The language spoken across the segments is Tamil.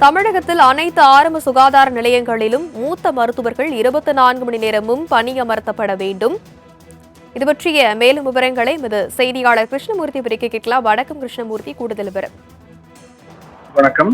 தமிழகத்தில் அனைத்து ஆரம்ப சுகாதார நிலையங்களிலும் மூத்த மருத்துவர்கள் இருபத்தி நான்கு மணி நேரமும் பணியமர்த்தப்பட வேண்டும். இது பற்றிய மேலும் விவரங்களை எமது செய்தியாளர் கிருஷ்ணமூர்த்தி பிரிக்க கேட்கலாம். வணக்கம் கிருஷ்ணமூர்த்தி. கூடுதல் விவரம். வணக்கம்.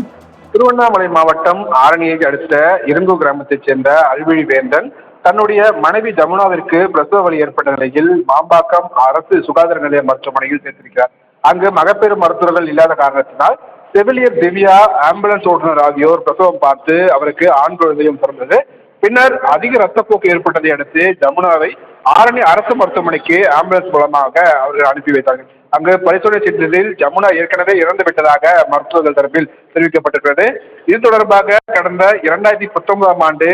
திருவண்ணாமலை மாவட்டம் ஆரணியை அடுத்த இருங்கூர் கிராமத்தைச் சேர்ந்த அல்விழி வேந்தன் தன்னுடைய மனைவி ஜமுனாவிற்கு பிரசவ வலி ஏற்பட்ட நிலையில் மாம்பாக்கம் அரசு சுகாதார நிலைய மருத்துவமனையில் சேர்த்திருக்கிறார். அங்கு மகப்பேறு மருத்துவர்கள் இல்லாத காரணத்தினால் செவிலியர் திவ்யா ஆம்புலன்ஸ் ஓட்டுநர் ஆகியோர் பிரசவம் பார்த்து அவருக்கு ஆண் குழந்தையும் பிறந்தது. பின்னர் அதிக ரத்தப்போக்கு ஏற்பட்டதை அடுத்து ஜமுனாவை ஆரணி அரசு மருத்துவமனைக்கு ஆம்புலன்ஸ் மூலமாக அவர்கள் அனுப்பி வைத்தார்கள். அங்கு பரிசோதனை செய்ததில் ஜமுனா ஏற்கனவே இறந்து விட்டதாக மருத்துவர்கள் தரப்பில் தெரிவிக்கப்பட்டிருக்கிறது. இது தொடர்பாக கடந்த இரண்டாயிரத்தி பத்தொன்பதாம் ஆண்டு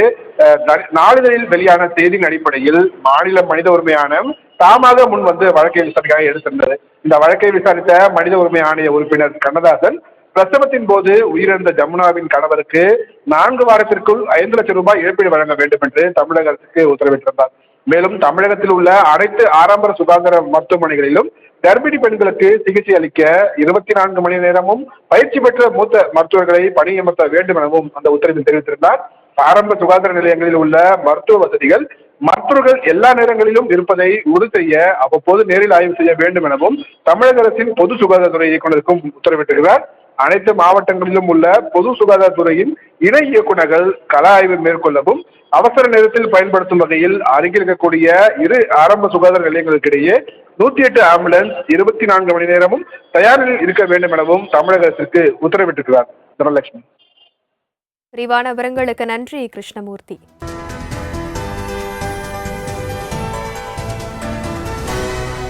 நாளிதழில் வெளியான செய்தியின் அடிப்படையில் மாநில மனித உரிமை ஆணையம் தாமாக முன் வந்து வழக்கை விசாரணையாக எடுத்திருந்தது. இந்த வழக்கை விசாரித்த மனித உரிமை ஆணைய உறுப்பினர் கண்ணதாசன் பிரசவத்தின் போது உயிரிழந்த ஜமுனாவின் கணவருக்கு நான்கு வாரத்திற்குள் ஐந்து லட்சம் ரூபாய் இழப்பீடு வழங்க வேண்டும் என்று தமிழக அரசுக்கு உத்தரவிட்டிருந்தார். மேலும் தமிழகத்தில் உள்ள அனைத்து ஆரம்ப சுகாதார மருத்துவமனைகளிலும் கர்ப்பிணி பெண்களுக்கு சிகிச்சை அளிக்க இருபத்தி நான்கு மணி நேரமும் பயிற்சி பெற்ற மூத்த மருத்துவர்களை பணியமர்த்த வேண்டும் எனவும் அந்த உத்தரவில் தெரிவித்திருந்தார். ஆரம்ப சுகாதார நிலையங்களில் உள்ள மருத்துவ வசதிகள் மருத்துவர்கள் எல்லா நேரங்களிலும் இருப்பதை உறுதி செய்ய அவ்வப்போது நேரில் ஆய்வு செய்ய வேண்டும் எனவும் தமிழக அரசின் பொது சுகாதாரத்துறை இயக்குநருக்கும் உத்தரவிட்டிருக்கிறார். அனைத்து மாவட்டங்களிலும் உள்ள பொது சுகாதாரத்துறையின் இணை இயக்குநர்கள் கள ஆய்வு மேற்கொள்ளவும் அவசர நேரத்தில் பயன்படுத்தும் வகையில் அருகில் இருக்கக்கூடிய இரு ஆரம்ப சுகாதார நிலையங்களுக்கிடையே நூத்தி எட்டு ஆம்புலன்ஸ் இருபத்தி நான்கு மணி நேரமும் தயாரில் இருக்க வேண்டும் எனவும் தமிழக அரசுக்கு உத்தரவிட்டிருக்கிறார் தனலட்சுமி. விரிவான விவரங்களுக்கு நன்றி கிருஷ்ணமூர்த்தி.